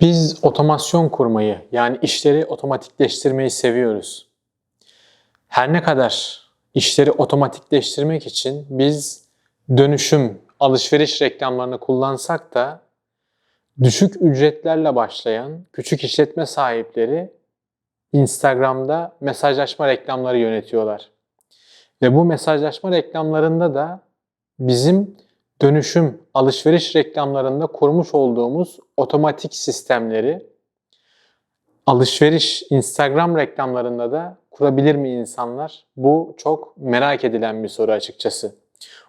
Biz otomasyon kurmayı yani işleri otomatikleştirmeyi seviyoruz. Her ne kadar işleri otomatikleştirmek için biz dönüşüm, alışveriş reklamlarını kullansak da düşük ücretlerle başlayan küçük işletme sahipleri Instagram'da mesajlaşma reklamları yönetiyorlar. Ve bu mesajlaşma reklamlarında da bizim dönüşüm, alışveriş reklamlarında kurmuş olduğumuz otomatik sistemleri alışveriş Instagram reklamlarında da kurabilir mi insanlar? Bu çok merak edilen bir soru açıkçası.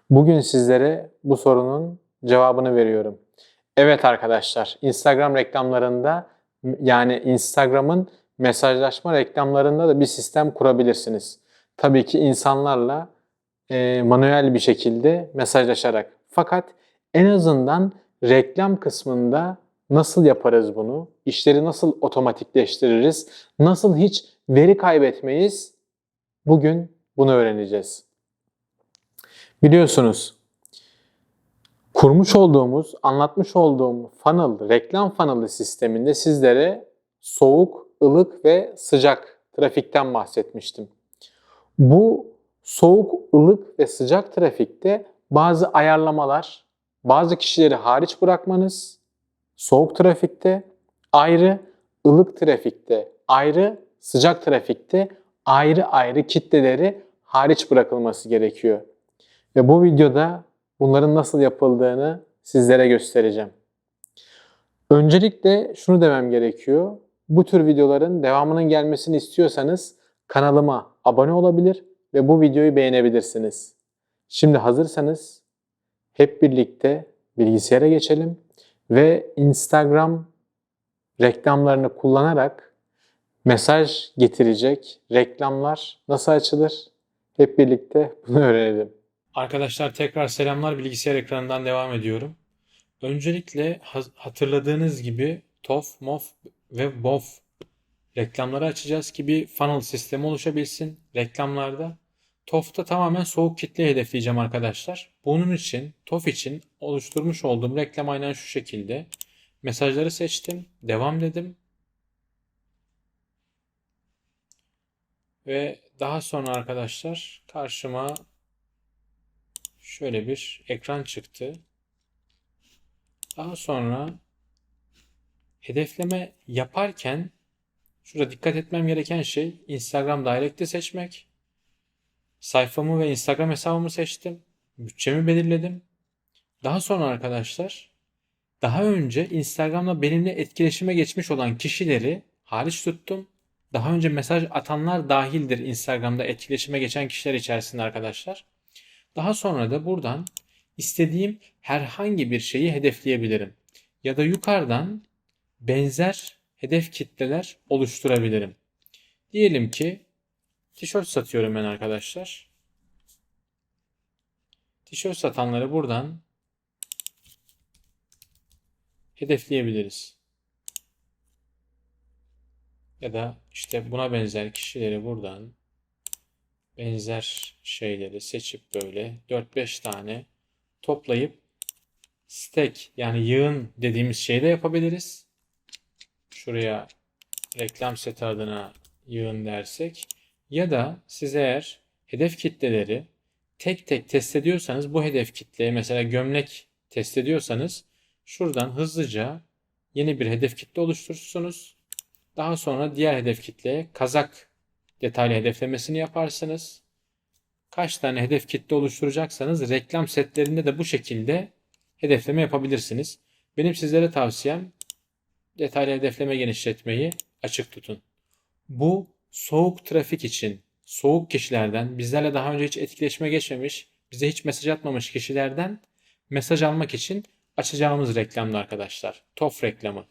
Bugün sizlere bu sorunun cevabını veriyorum. Evet arkadaşlar, Instagram reklamlarında yani Instagram'ın mesajlaşma reklamlarında da bir sistem kurabilirsiniz. Tabii ki insanlarla e, manuel bir şekilde mesajlaşarak. Fakat en azından reklam kısmında nasıl yaparız bunu? İşleri nasıl otomatikleştiririz? Nasıl hiç veri kaybetmeyiz? Bugün bunu öğreneceğiz. Biliyorsunuz kurmuş olduğumuz, anlatmış olduğum funnel, reklam funnel sisteminde sizlere soğuk, ılık ve sıcak trafikten bahsetmiştim. Bu soğuk, ılık ve sıcak trafikte bazı ayarlamalar, bazı kişileri hariç bırakmanız, soğuk trafikte ayrı, ılık trafikte ayrı, sıcak trafikte ayrı ayrı kitleleri hariç bırakılması gerekiyor. Ve bu videoda bunların nasıl yapıldığını sizlere göstereceğim. Öncelikle şunu demem gerekiyor. Bu tür videoların devamının gelmesini istiyorsanız kanalıma abone olabilir ve bu videoyu beğenebilirsiniz. Şimdi hazırsanız hep birlikte bilgisayara geçelim ve Instagram reklamlarını kullanarak mesaj getirecek reklamlar nasıl açılır? Hep birlikte bunu öğrenelim. Arkadaşlar tekrar selamlar bilgisayar ekranından devam ediyorum. Öncelikle hatırladığınız gibi TOF, MOF ve BOF reklamları açacağız ki bir funnel sistemi oluşabilsin reklamlarda. TOF'ta tamamen soğuk kitle hedefleyeceğim arkadaşlar. Bunun için TOF için oluşturmuş olduğum reklam aynen şu şekilde. Mesajları seçtim. Devam dedim. Ve daha sonra arkadaşlar karşıma şöyle bir ekran çıktı. Daha sonra hedefleme yaparken şurada dikkat etmem gereken şey Instagram Direct'i seçmek. Sayfamı ve Instagram hesabımı seçtim. Bütçemi belirledim. Daha sonra arkadaşlar daha önce Instagram'da benimle etkileşime geçmiş olan kişileri hariç tuttum. Daha önce mesaj atanlar dahildir Instagram'da etkileşime geçen kişiler içerisinde arkadaşlar. Daha sonra da buradan istediğim herhangi bir şeyi hedefleyebilirim. Ya da yukarıdan benzer hedef kitleler oluşturabilirim. Diyelim ki tişört satıyorum ben arkadaşlar. Tişört satanları buradan hedefleyebiliriz. Ya da işte buna benzer kişileri buradan benzer şeyleri seçip böyle 4-5 tane toplayıp stack yani yığın dediğimiz şeyi de yapabiliriz. Şuraya reklam seti adına yığın dersek ya da siz eğer hedef kitleleri tek tek test ediyorsanız bu hedef kitleye mesela gömlek test ediyorsanız şuradan hızlıca yeni bir hedef kitle oluşturursunuz. Daha sonra diğer hedef kitleye kazak detaylı hedeflemesini yaparsınız. Kaç tane hedef kitle oluşturacaksanız reklam setlerinde de bu şekilde hedefleme yapabilirsiniz. Benim sizlere tavsiyem detaylı hedefleme genişletmeyi açık tutun. Bu soğuk trafik için soğuk kişilerden, bizlerle daha önce hiç etkileşime geçmemiş, bize hiç mesaj atmamış kişilerden mesaj almak için açacağımız reklamdı arkadaşlar. TOF reklamı.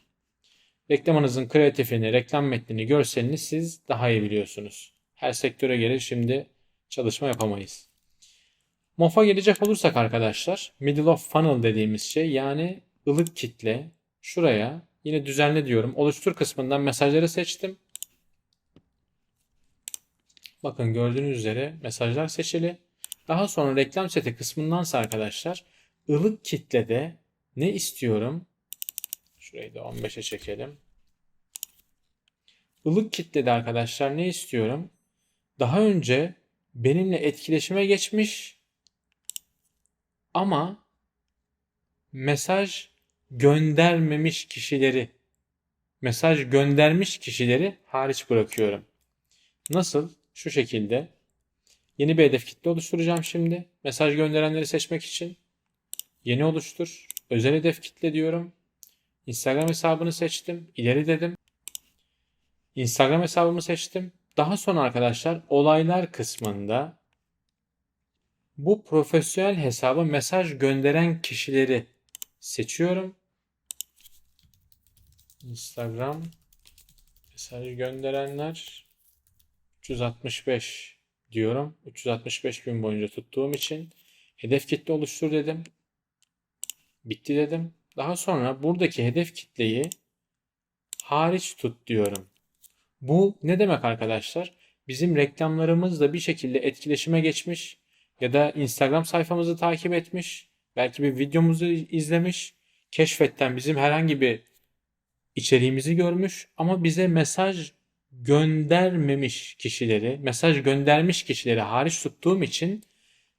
Reklamınızın kreatifini, reklam metnini, görselini siz daha iyi biliyorsunuz. Her sektöre göre şimdi çalışma yapamayız. MOF'a gelecek olursak arkadaşlar, middle of funnel dediğimiz şey yani ılık kitle şuraya yine düzenle diyorum. Oluştur kısmından mesajları seçtim. Bakın gördüğünüz üzere mesajlar seçili. Daha sonra reklam seti kısmındansa arkadaşlar ılık kitlede ne istiyorum? Şurayı da 15'e çekelim. Ilık kitlede arkadaşlar ne istiyorum? Daha önce benimle etkileşime geçmiş ama mesaj göndermemiş kişileri mesaj göndermiş kişileri hariç bırakıyorum. Nasıl? Şu şekilde. Yeni bir hedef kitle oluşturacağım şimdi. Mesaj gönderenleri seçmek için. Yeni oluştur. Özel hedef kitle diyorum. Instagram hesabını seçtim. İleri dedim. Instagram hesabımı seçtim. Daha sonra arkadaşlar olaylar kısmında bu profesyonel hesaba mesaj gönderen kişileri seçiyorum. Instagram mesaj gönderenler 365 diyorum. 365 gün boyunca tuttuğum için hedef kitle oluştur dedim. Bitti dedim. Daha sonra buradaki hedef kitleyi hariç tut diyorum. Bu ne demek arkadaşlar? Bizim reklamlarımızla bir şekilde etkileşime geçmiş ya da Instagram sayfamızı takip etmiş, belki bir videomuzu izlemiş, keşfetten bizim herhangi bir içeriğimizi görmüş ama bize mesaj göndermemiş kişileri, mesaj göndermiş kişileri hariç tuttuğum için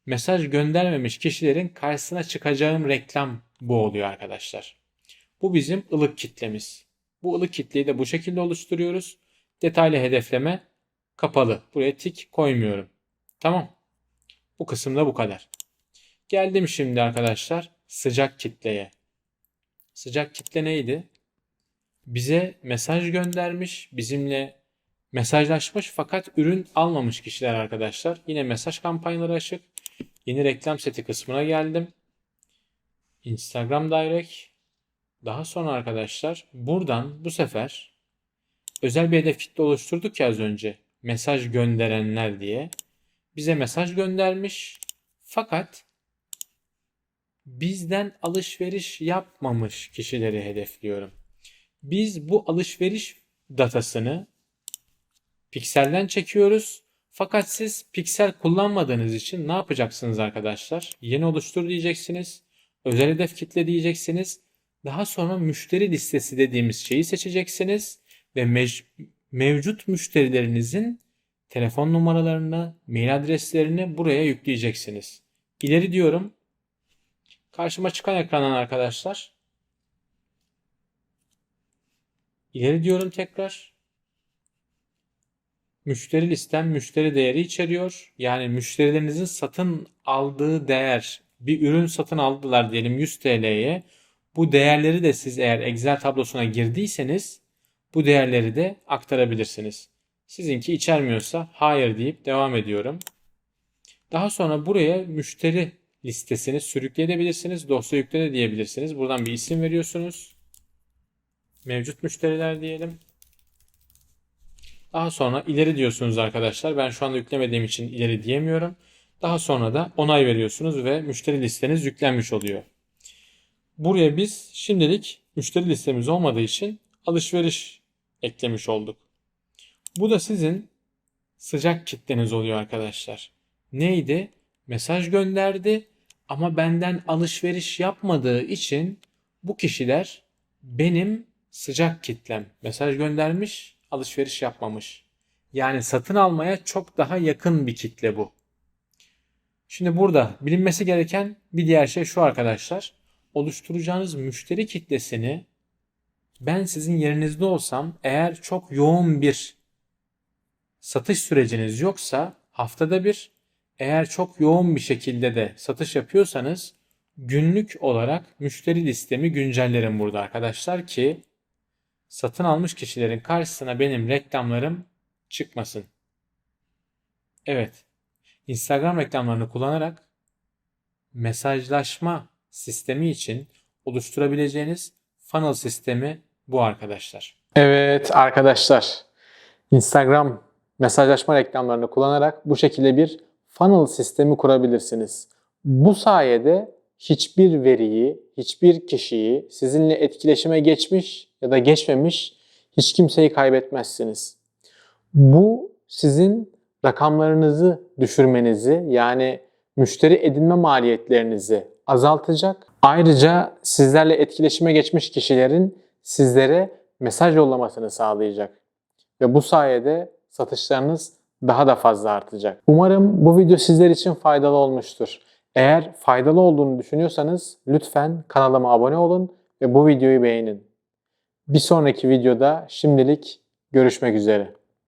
mesaj göndermemiş kişilerin karşısına çıkacağım reklam bu oluyor arkadaşlar. Bu bizim ılık kitlemiz. Bu ılık kitleyi de bu şekilde oluşturuyoruz. Detaylı hedefleme kapalı. Buraya tik koymuyorum. Tamam. Bu kısımda bu kadar. Geldim şimdi arkadaşlar sıcak kitleye. Sıcak kitle neydi? Bize mesaj göndermiş, bizimle mesajlaşmış fakat ürün almamış kişiler arkadaşlar. Yine mesaj kampanyaları açık. Yeni reklam seti kısmına geldim. Instagram Direct. Daha sonra arkadaşlar buradan bu sefer özel bir hedef kitle oluşturduk ya az önce. Mesaj gönderenler diye. Bize mesaj göndermiş. Fakat bizden alışveriş yapmamış kişileri hedefliyorum. Biz bu alışveriş datasını pikselden çekiyoruz. Fakat siz piksel kullanmadığınız için ne yapacaksınız arkadaşlar? Yeni oluştur diyeceksiniz. Özel hedef kitle diyeceksiniz. Daha sonra müşteri listesi dediğimiz şeyi seçeceksiniz ve mev- mevcut müşterilerinizin telefon numaralarını, mail adreslerini buraya yükleyeceksiniz. İleri diyorum. Karşıma çıkan ekrandan arkadaşlar. İleri diyorum tekrar. Müşteri listem müşteri değeri içeriyor. Yani müşterilerinizin satın aldığı değer bir ürün satın aldılar diyelim 100 TL'ye. Bu değerleri de siz eğer Excel tablosuna girdiyseniz bu değerleri de aktarabilirsiniz. Sizinki içermiyorsa hayır deyip devam ediyorum. Daha sonra buraya müşteri listesini sürükleyebilirsiniz. Dosya yükle de diyebilirsiniz. Buradan bir isim veriyorsunuz. Mevcut müşteriler diyelim. Daha sonra ileri diyorsunuz arkadaşlar. Ben şu anda yüklemediğim için ileri diyemiyorum. Daha sonra da onay veriyorsunuz ve müşteri listeniz yüklenmiş oluyor. Buraya biz şimdilik müşteri listemiz olmadığı için alışveriş eklemiş olduk. Bu da sizin sıcak kitleniz oluyor arkadaşlar. Neydi? Mesaj gönderdi ama benden alışveriş yapmadığı için bu kişiler benim sıcak kitlem. Mesaj göndermiş, alışveriş yapmamış. Yani satın almaya çok daha yakın bir kitle bu. Şimdi burada bilinmesi gereken bir diğer şey şu arkadaşlar. Oluşturacağınız müşteri kitlesini ben sizin yerinizde olsam eğer çok yoğun bir satış süreciniz yoksa haftada bir eğer çok yoğun bir şekilde de satış yapıyorsanız günlük olarak müşteri listemi güncellerim burada arkadaşlar ki satın almış kişilerin karşısına benim reklamlarım çıkmasın. Evet. Instagram reklamlarını kullanarak mesajlaşma sistemi için oluşturabileceğiniz funnel sistemi bu arkadaşlar. Evet arkadaşlar. Instagram mesajlaşma reklamlarını kullanarak bu şekilde bir funnel sistemi kurabilirsiniz. Bu sayede hiçbir veriyi, hiçbir kişiyi sizinle etkileşime geçmiş ya da geçmemiş hiç kimseyi kaybetmezsiniz. Bu sizin rakamlarınızı düşürmenizi yani müşteri edinme maliyetlerinizi azaltacak. Ayrıca sizlerle etkileşime geçmiş kişilerin sizlere mesaj yollamasını sağlayacak. Ve bu sayede satışlarınız daha da fazla artacak. Umarım bu video sizler için faydalı olmuştur. Eğer faydalı olduğunu düşünüyorsanız lütfen kanalıma abone olun ve bu videoyu beğenin. Bir sonraki videoda şimdilik görüşmek üzere.